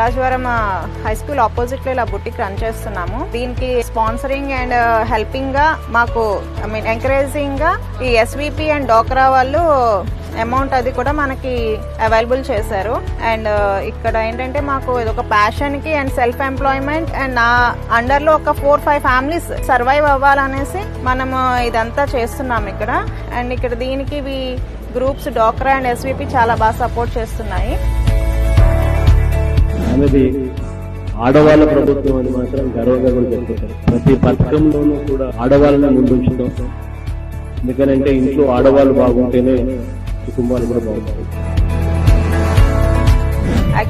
Rajavaram high school ఆపోజిట్లో ఇలా boutique run చేస్తున్నాము. దీనికి స్పాన్సరింగ్ అండ్ హెల్పింగ్గా మాకు ఐ మీన్ ఎంకరేజింగ్గా ఈ ఎస్విపి అండ్ డోక్రా వాళ్ళు అమౌంట్ అది కూడా మనకి అవైలబుల్ చేశారు. అండ్ uh, ఇక్కడ ఏంటంటే మాకు ఇది ఒక ప్యాషన్కి అండ్ సెల్ఫ్ ఎంప్లాయ్మెంట్ అండ్ నా అండర్లో ఒక ఫోర్ ఫైవ్ ఫ్యామిలీస్ సర్వైవ్ అవ్వాలనేసి మనము ఇదంతా చేస్తున్నాం ఇక్కడ. అండ్ ఇక్కడ దీనికి గ్రూప్స్ డోక్రా అండ్ ఎస్విపి చాలా బాగా సపోర్ట్ చేస్తున్నాయి. ఆమెది ఆడవాళ్ళ ప్రభుత్వం అని మాత్రం గర్వంగా కూడా చెప్తుంటారు. ప్రతి పథకంలోనూ కూడా ఆడవాళ్ళని ముందుంచుతాం ఎందుకనంటే ఇంట్లో ఆడవాళ్ళు బాగుంటేనే కుటుంబాలు కూడా బాగుంటాయి.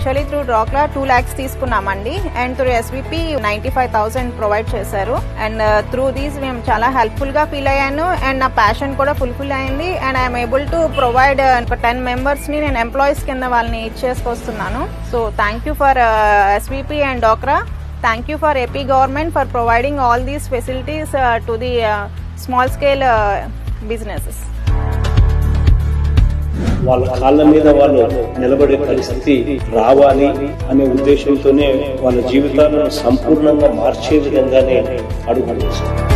యాక్చువల్లీ త్రూ డ్రాక్లా టూ ల్యాక్స్ తీసుకున్నామండి. And through SVP ninety five thousand provide చేశారు. అండ్ త్రూ దీస్ మేము చాలా హెల్ప్ఫుల్గా ఫీల్ అయ్యాను. అండ్ నా ప్యాషన్ కూడా ఫుల్ఫిల్ అయింది. And I'm able to provide ఒక టెన్ మెంబర్స్ని నేను ఎంప్లాయీస్ కింద వాళ్ళని ఇచ్చేసుకొస్తున్నాను. So thank you for SVP and Dokra thank you for AP government for providing all these facilities to the small scale businesses వాళ్ళ కాళ్ళ మీద వాళ్ళు నిలబడే పరిస్థితి రావాలి అనే ఉద్దేశంతోనే వాళ్ళ జీవితాలను సంపూర్ణంగా మార్చే విధంగానే అడుగులు వేశారు.